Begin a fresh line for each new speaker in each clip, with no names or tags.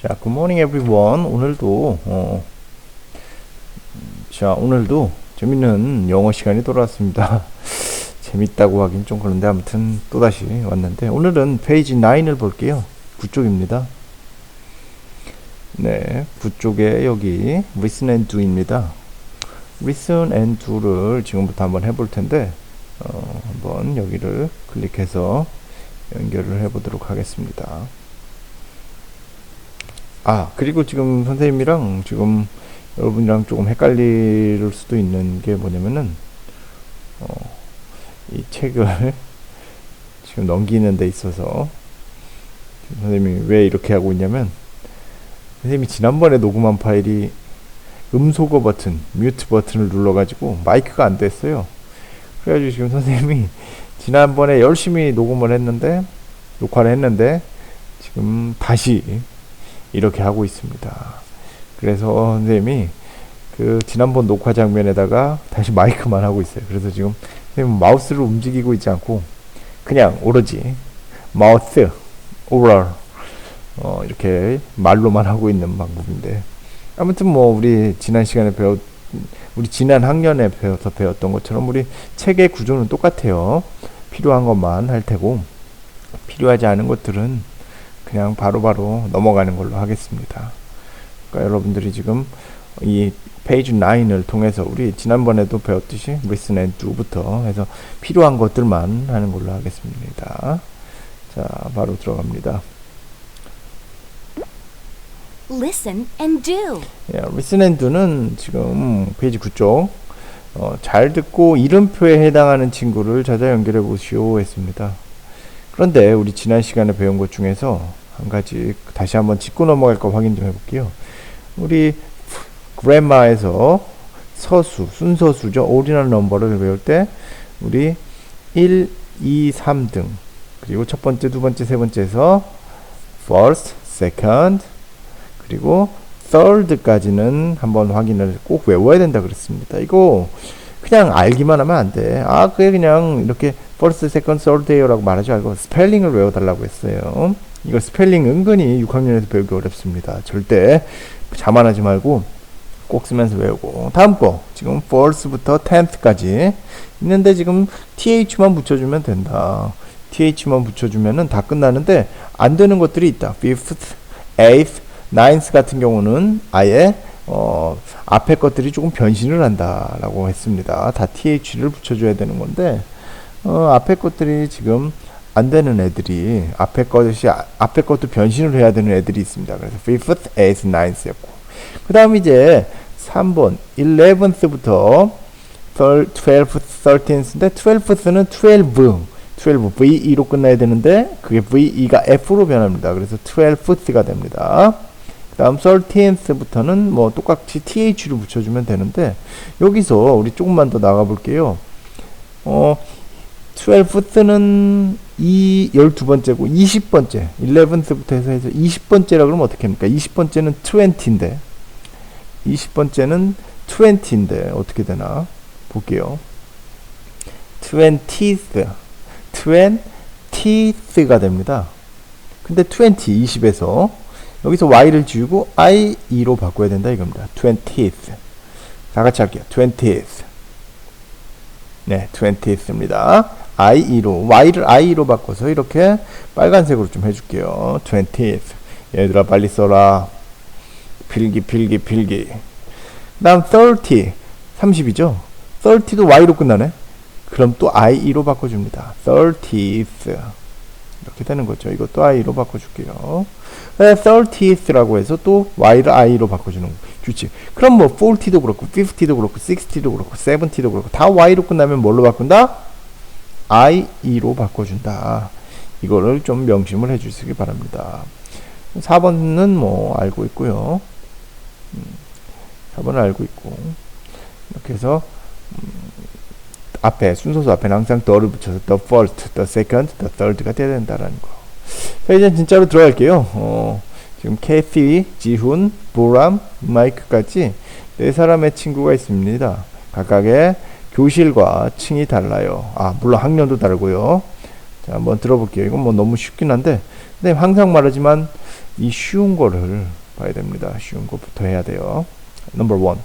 자, good morning everyone. 오늘도 어, 자, 오늘도 재밌는 영어 시간이 돌아왔습니다. 재밌다고 하긴 좀 그런데 아무튼 또 다시 왔는데 오늘은 페이지 9을 볼게요. 9쪽입니다. 네, 9쪽에 여기 listen and do입니다. listen and do를 지금부터 한번 해볼 텐데 어, 한번 여기를 클릭해서 연결을 해보도록 하겠습니다. 아 그리고 지금 선생님이랑 지금 여러분이랑 조금 헷갈릴 수도 있는 게 뭐냐면은 어, 이 책을 지금 넘기는 데 있어서 선생님이 왜 이렇게 하고 있냐면 선생님이 지난번에 녹음한 파일이 음소거 버튼, 뮤트 버튼을 눌러가지고 마이크가 안 됐어요. 그래가지고 지금 선생님이 지난번에 열심히 녹음을 했는데 녹화를 했는데 지금 다시 이렇게 하고 있습니다. 그래서 어, 선생님이 그 지난번 녹화 장면에다가 다시 마이크만 하고 있어요. 그래서 지금 선생님 마우스를 움직이고 있지 않고 그냥 오로지 마우스 오럴 어, 이렇게 말로만 하고 있는 방법인데 아무튼 뭐 우리 지난 시간에 배웠 우리 지난 학년에 배워서 배웠던 것처럼 우리 책의 구조는 똑같아요. 필요한 것만 할 테고 필요하지 않은 것들은 그냥 바로바로 바로 넘어가는 걸로 하겠습니다. 그러니까 여러분들이 지금 이 페이지 9을 통해서 우리 지난번에도 배웠듯이 listen and do부터 해서 필요한 것들만 하는 걸로 하겠습니다. 자, 바로 들어갑니다. listen and do. 예, listen and do는 지금 페이지 9쪽 어, 잘 듣고 이름표에 해당하는 친구를 찾아 연결해 보시오 했습니다. 그런데 우리 지난 시간에 배운 것 중에서 한 가지 다시 한번 짚고 넘어갈 거 확인 좀 해볼게요. 우리 그래마에서 서수, 순서수죠. 오리널 넘버를 배울 때 우리 1, 2, 3등 그리고 첫 번째, 두 번째, 세 번째에서 first, second 그리고 third까지는 한번 확인을 꼭 외워야 된다 그랬습니다. 이거 그냥 알기만 하면 안 돼. 아, 그게 그냥 이렇게 first, second, third예요라고 말하지 말고 스펠링을 외워달라고 했어요. 이거 스펠링 은근히 6학년에서 배우기 어렵습니다. 절대 자만하지 말고 꼭 쓰면서 외우고 다음 거 지금 f a l 부터 t e t h 까지 있는데 지금 th만 붙여주면 된다. th만 붙여주면은 다 끝나는데 안 되는 것들이 있다. f t h e t h n t h 같은 경우는 아예 어, 앞에 것들이 조금 변신을 한다라고 했습니다. 다 th를 붙여줘야 되는 건데 어, 앞에 것들이 지금 안 되는 애들이 앞에 것이 아, 앞에 것도 변신을 해야 되는 애들이 있습니다. 그래서 fifth, eighth, ninth였고 그 다음 이제 3번 eleventh부터 twelfth, thirteenth인데 twelfth는 twelve, twelve ve로 끝나야 되는데 그게 ve가 f로 변합니다. 그래서 twelfth가 됩니다. 다음 13th부터는 뭐 똑같이 th를 붙여주면 되는데 여기서 우리 조금만 더 나가볼게요 어 12th는 이 12번째고 20번째 11th부터 해서 해서 20번째라 그러면 어떻게 합니까? 20번째는 20인데 20번째는 20인데 어떻게 되나 볼게요. 20th 20th가 됩니다. 근데 20, 20에서 여기서 y를 지우고 i2로 바꿔야 된다 이겁니다. 20th 다 같이 할게요. 20th 네, 20th입니다. IE로 Y를 IE로 바꿔서 이렇게 빨간색으로 좀 해줄게요 20th 얘들아 빨리 써라 필기 필기 필기 그 다음 30 30이죠 30도 Y로 끝나네 그럼 또 IE로 바꿔줍니다 30th 이렇게 되는 거죠 이것도 I로 바꿔줄게요 30th라고 해서 또 Y를 I로 바꿔주는 규칙 그럼 뭐 40도 그렇고 50도 그렇고 60도 그렇고 70도 그렇고 다 Y로 끝나면 뭘로 바꾼다? IE로 바꿔준다. 이거를 좀 명심을 해주시기 바랍니다. 4번은 뭐 알고 있고요. 4번은 음, 알고 있고 이렇게 해서 음, 앞에 순서수 앞에는 항상 더를 붙여서 the first, the second, the third가 돼야 된다라는 거. 자 이제 진짜로 들어갈게요. 어, 지금 캐피 지훈, 보람, 마이크까지 네 사람의 친구가 있습니다. 각각의 교실과 층이 달라요. 아, 물론 학년도 다르고요. 자, 한번 들어볼게요. 이건 뭐 너무 쉽긴 한데, 근 항상 말하지만 이 쉬운 거를 봐야 됩니다. 쉬운 거부터 해야 돼요. 넘버 원.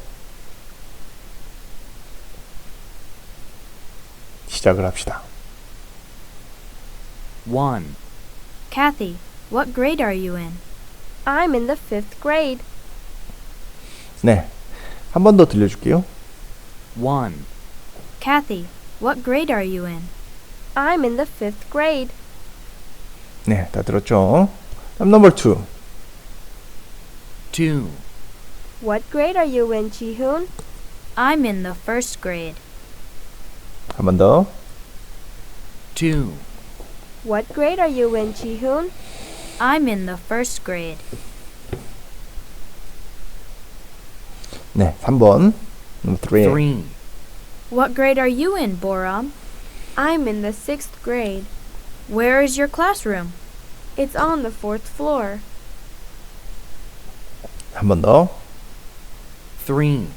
시작을 합시다. 1. Kathy, what grade are you in? I'm in the 5th grade. 네. 한 번 더 들려줄게요. 1. Kathy, what grade are you in? I'm in the fifth grade. 네, 다 들었죠? I'm number two. Two. What grade are you in, Jihoon? I'm in the first grade. 한 더. Two. What grade are you in, Jihoon? I'm in the first grade. 네, 3번. Number three. Three. What grade are you in, Boram? I'm in the sixth grade. Where is your classroom? It's on the fourth floor. Number 더. Three.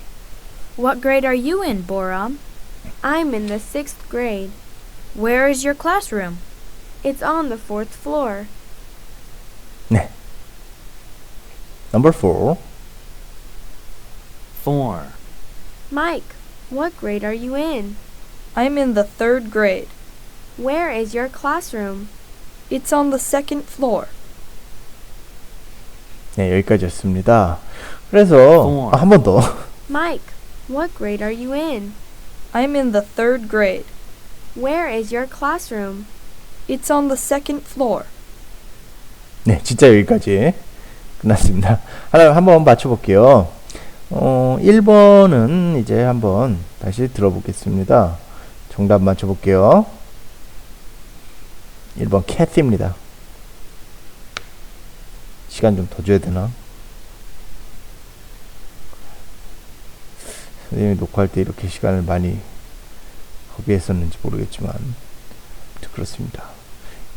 What grade are you in, Boram? I'm in the sixth grade. Where is your classroom? It's on the fourth floor. 네. Number four. Four. Mike, what grade are you in? I'm in the third grade. Where is your classroom? It's on the second floor. 네, 여기까지였습니다. 그래서 아, 한번 더. Mike, what grade are you in? I'm in the third grade. Where is your classroom? It's on the second floor. 네, 진짜 여기까지 끝났습니다. 하나 한번 맞춰볼게요. 어, 1번은 이제 한번 다시 들어보겠습니다. 정답 맞춰볼게요. 1번 캐티입니다. 시간 좀 더 줘야 되나? 선생님이 녹화할 때 이렇게 시간을 많이 허비했었는지 모르겠지만 그렇습니다.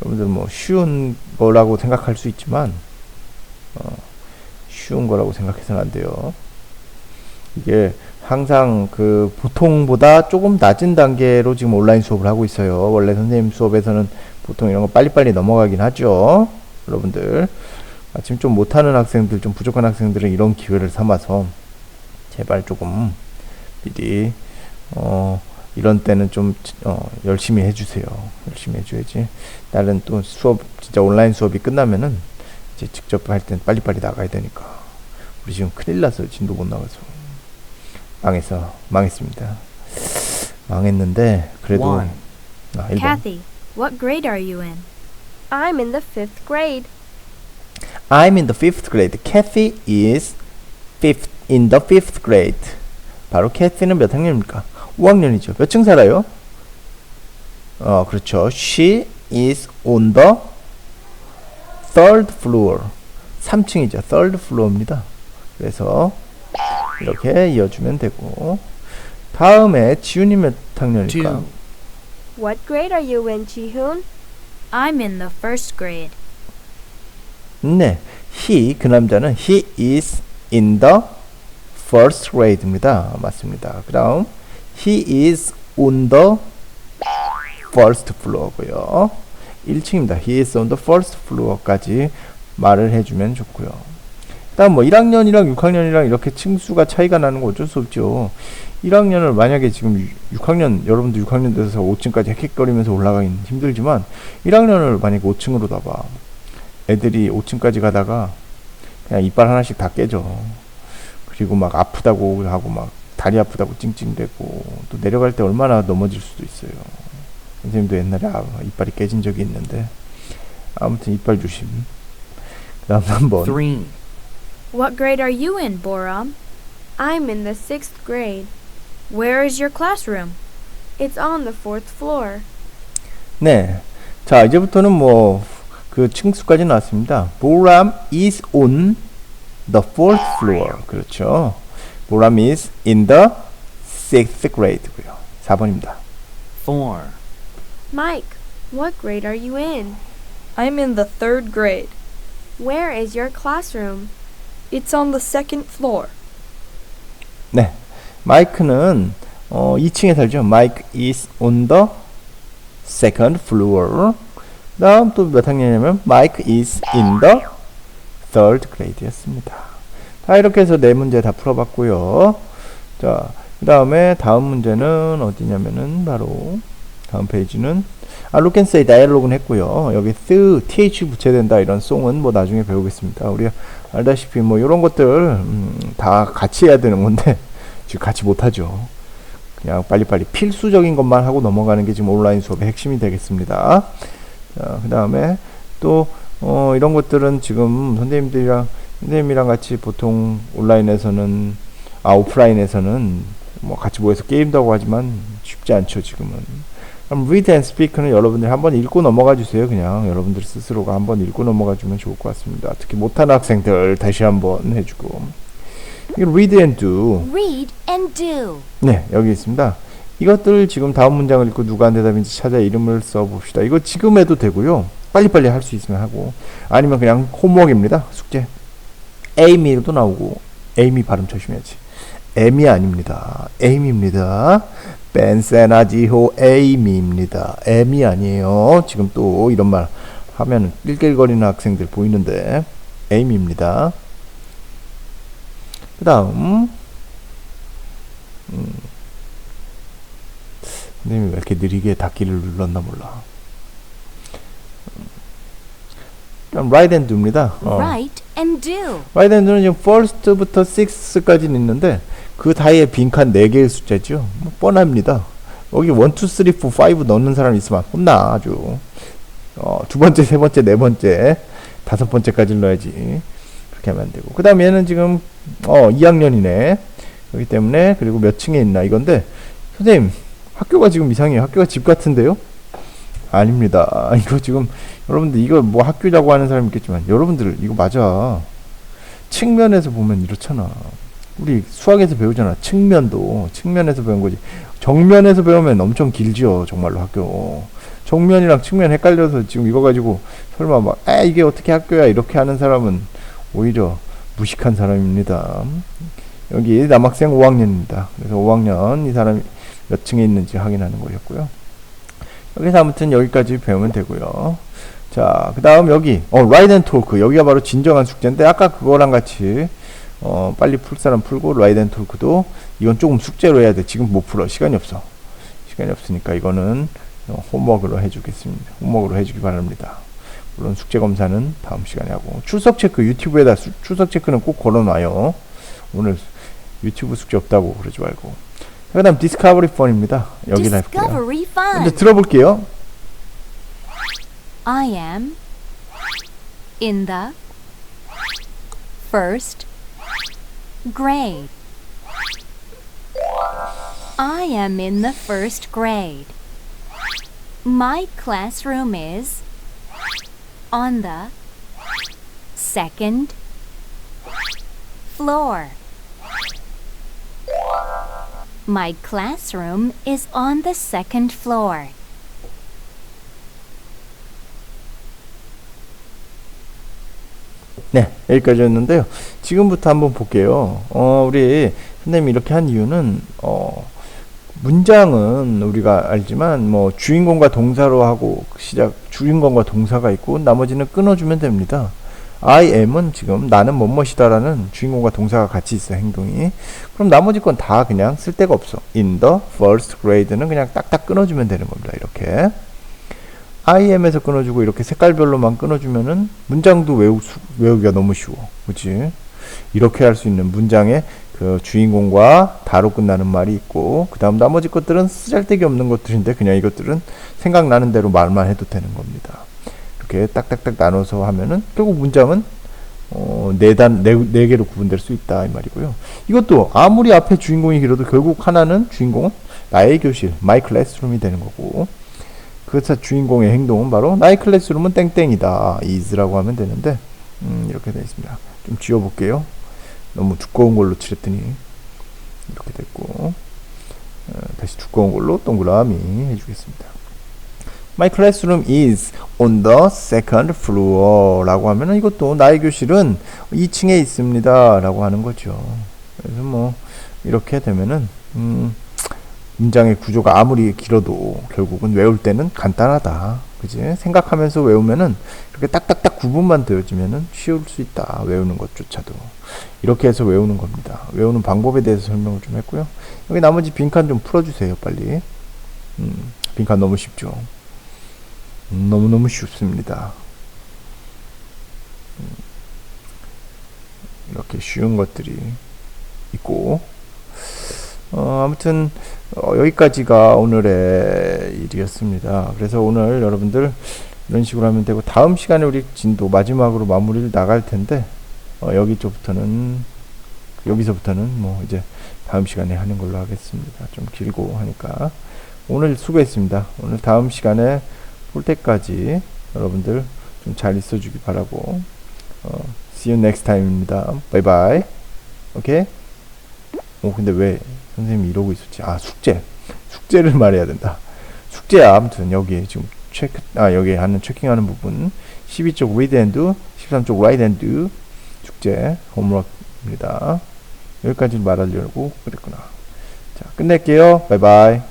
여러분들 뭐 쉬운 거라고 생각할 수 있지만 어, 쉬운 거라고 생각해서는 안 돼요. 이게 항상 그 보통보다 조금 낮은 단계로 지금 온라인 수업을 하고 있어요. 원래 선생님 수업에서는 보통 이런 거 빨리빨리 넘어가긴 하죠. 여러분들. 아침 좀 못하는 학생들, 좀 부족한 학생들은 이런 기회를 삼아서 제발 조금 미리, 어, 이런 때는 좀, 어, 열심히 해주세요. 열심히 해줘야지. 다른 또 수업, 진짜 온라인 수업이 끝나면은 이제 직접 할 땐 빨리빨리 나가야 되니까. 우리 지금 큰일 났어요. 진도 못 나가서. 망해서 망했습니다. 망했는데 그래도 One. 아, 1번. Kathy, what grade are you in? I'm in the fifth grade. I'm in the fifth grade. Kathy is fifth in the fifth grade. 바로 캐티는 몇 학년입니까? 5학년이죠. 몇 층 살아요? 어, 그렇죠. She is on the third floor. 3층이죠. third floor입니다. 그래서 이렇게 이어주면 되고 다음에 지훈이 몇 학년일까? What grade are you in, Jihoon? I'm in the first grade. 네, he 그 남자는 he is in the first grade입니다. 맞습니다. 그다음 he is on the first floor고요. 1층입니다. he is on the first floor까지 말을 해주면 좋고요. 일음뭐 1학년이랑 6학년이랑 이렇게 층수가 차이가 나는 거 어쩔 수 없죠. 1학년을 만약에 지금 6학년 여러분들 6학년 돼서 5층까지 헥헥거리면서 올라가긴 힘들지만 1학년을 만약에 5층으로 놔봐 애들이 5층까지 가다가 그냥 이빨 하나씩 다 깨져 그리고 막 아프다고 하고 막 다리 아프다고 찡찡대고 또 내려갈 때 얼마나 넘어질 수도 있어요 선생님도 옛날에 아, 이빨이 깨진 적이 있는데 아무튼 이빨 조심 그 다음 한번 What grade are you in, Boram? I'm in the sixth grade. Where is your classroom? It's on the fourth floor. 네. 자, 이제부터는 뭐, 그 층수까지 나왔습니다. Boram is on the fourth floor. 그렇죠. Boram is in the sixth grade고요. 4번입니다. 4. Mike, what grade are you in? I'm in the third grade. Where is your classroom? It's on the second floor. 네. 마이크는 어, 2층에 살죠. Mike is on the second floor. 다음 또 몇 학년이냐면 Mike is in the third grade였습니다. 자 이렇게 해서 네 문제 다 풀어봤고요. 자그 다음에 다음 문제는 어디냐면은 바로 다음 페이지는 아, look and say d i a l o 는 했고요. 여기 th, th 붙여야 된다 이런 송은 뭐 나중에 배우겠습니다. 우리 알다시피 뭐 이런 것들 음, 다 같이 해야 되는 건데 지금 같이 못하죠. 그냥 빨리빨리 필수적인 것만 하고 넘어가는 게 지금 온라인 수업의 핵심이 되겠습니다. 그 다음에 또 어, 이런 것들은 지금 선생님들이랑 선생님이랑 같이 보통 온라인에서는 아 오프라인에서는 뭐 같이 모여서 게임도 하고 하지만 쉽지 않죠 지금은 그럼 read and speak는 여러분들이 한번 읽고 넘어가 주세요. 그냥 여러분들 스스로가 한번 읽고 넘어가 주면 좋을 것 같습니다. 특히 못하는 학생들 다시 한번 해주고 read and do. read and do. 네, 여기 있습니다. 이것들 지금 다음 문장을 읽고 누가 한 대답인지 찾아 이름을 써봅시다. 이거 지금 해도 되고요. 빨리빨리 할 수 있으면 하고 아니면 그냥 홈워크입니다. 숙제. 에이미도 나오고 에이미 발음 조심해야지. 에미 아닙니다. 에이미입니다 벤세나지호 에이미입니다. 에미 아니에요. 지금 또 이런 말 하면 낄낄거리는 학생들 보이는데 에이미입니다. 그 다음 음. 선생님이 왜 이렇게 느리게 닫기를 눌렀나 몰라. 그럼 right and do입니다. 어. right and do. right and do는 지금 first부터 six까지는 있는데 그 다이에 빈칸 4개의 숫자죠. 뭐 뻔합니다. 여기 1, 2, 3, 4, 5 넣는 사람 있으면 혼나 아주. 어, 두 번째, 세 번째, 네 번째, 다섯 번째까지 넣어야지. 그렇게 하면 안 되고. 그 다음에는 지금, 어, 2학년이네. 그렇기 때문에, 그리고 몇 층에 있나 이건데, 선생님, 학교가 지금 이상해요. 학교가 집 같은데요? 아닙니다. 이거 지금, 여러분들, 이거 뭐 학교라고 하는 사람 있겠지만, 여러분들, 이거 맞아. 측면에서 보면 이렇잖아. 우리 수학에서 배우잖아. 측면도 측면에서 배운 거지. 정면에서 배우면 엄청 길지요. 정말로 학교. 정면이랑 측면 헷갈려서 지금 이거 가지고 설마 막, 아, 이게 어떻게 학교야. 이렇게 하는 사람은 오히려 무식한 사람입니다. 여기 남학생 5학년입니다. 그래서 5학년 이 사람이 몇 층에 있는지 확인하는 거였고요. 여기서 아무튼 여기까지 배우면 되고요. 자, 그 다음 여기, 어, 라이덴 토크. 여기가 바로 진정한 숙제인데, 아까 그거랑 같이 어, 빨리 풀 사람 풀고 라이드 앤 톨크도 이건 조금 숙제로 해야 돼. 지금 못 풀어. 시간이 없어. 시간이 없으니까 이거는 어, 홈워크로 해주겠습니다. 홈워크로 해주기 바랍니다. 물론 숙제 검사는 다음 시간에 하고 출석 체크 유튜브에다 수, 출석 체크는 꼭 걸어놔요. 오늘 유튜브 숙제 없다고 그러지 말고 그 다음 디스커버리 펀입니다. 여기를 할게요. 먼저 들어볼게요. I am in the first Grade I am in the first grade. My classroom is on the second floor. My classroom is on the second floor. 네, 여기까지였는데요. 지금부터 한번 볼게요. 어, 우리 선생님이 이렇게 한 이유는, 어, 문장은 우리가 알지만, 뭐, 주인공과 동사로 하고 시작, 주인공과 동사가 있고, 나머지는 끊어주면 됩니다. I am은 지금 나는 뭐뭐이다라는 주인공과 동사가 같이 있어 행동이 그럼 나머지 건 다 그냥 쓸데가 없어 in the first grade는 그냥 딱딱 끊어주면 되는 겁니다 이렇게 IM에서 끊어주고 이렇게 색깔별로만 끊어주면은 문장도 외우, 외우기가 너무 쉬워. 그치? 이렇게 할 수 있는 문장의 그 주인공과 다로 끝나는 말이 있고 그 다음 나머지 것들은 쓰잘데기 없는 것들인데 그냥 이것들은 생각나는 대로 말만 해도 되는 겁니다. 이렇게 딱딱딱 나눠서 하면은 결국 문장은 어, 네단 네, 네 개로 구분될 수 있다 이 말이고요. 이것도 아무리 앞에 주인공이 길어도 결국 하나는 주인공은 나의 교실, my classroom이 되는 거고 그것의 주인공의 행동은 바로 나의 클래스룸은 땡땡이다. is라고 하면 되는데 음, 이렇게 되어 있습니다. 좀 지워볼게요. 너무 두꺼운 걸로 칠했더니 이렇게 됐고 어, 다시 두꺼운 걸로 동그라미 해주겠습니다. My classroom is on the second floor 라고 하면 이것도 나의 교실은 2층에 있습니다 라고 하는 거죠. 그래서 뭐 이렇게 되면은 음, 문장의 구조가 아무리 길어도 결국은 외울 때는 간단하다. 그지? 생각하면서 외우면은 이렇게 딱딱딱 구분만 되어지면은 쉬울 수 있다. 외우는 것조차도. 이렇게 해서 외우는 겁니다. 외우는 방법에 대해서 설명을 좀 했고요. 여기 나머지 빈칸 좀 풀어주세요. 빨리. 음, 빈칸 너무 쉽죠? 음, 너무너무 쉽습니다. 음, 이렇게 쉬운 것들이 있고, 어, 아무튼 어, 여기까지가 오늘의 일이었습니다. 그래서 오늘 여러분들 이런 식으로 하면 되고 다음 시간에 우리 진도 마지막으로 마무리를 나갈 텐데 어, 여기 쪽부터는 여기서부터는 뭐 이제 다음 시간에 하는 걸로 하겠습니다. 좀 길고 하니까 오늘 수고했습니다. 오늘 다음 시간에 볼 때까지 여러분들 좀 잘 있어주기 바라고 어, see you next time입니다. 바이바이. 오케이? 오 근데 왜 선생님이 이러고 있었지. 아, 숙제. 숙제를 말해야 된다. 숙제야. 아무튼 여기 지금 체크, 아, 여기 하는 체킹하는 부분. 12쪽 read and do, 13쪽 write and do. 숙제, 홈워크입니다. 여기까지 말하려고 그랬구나. 자, 끝낼게요. 바이바이.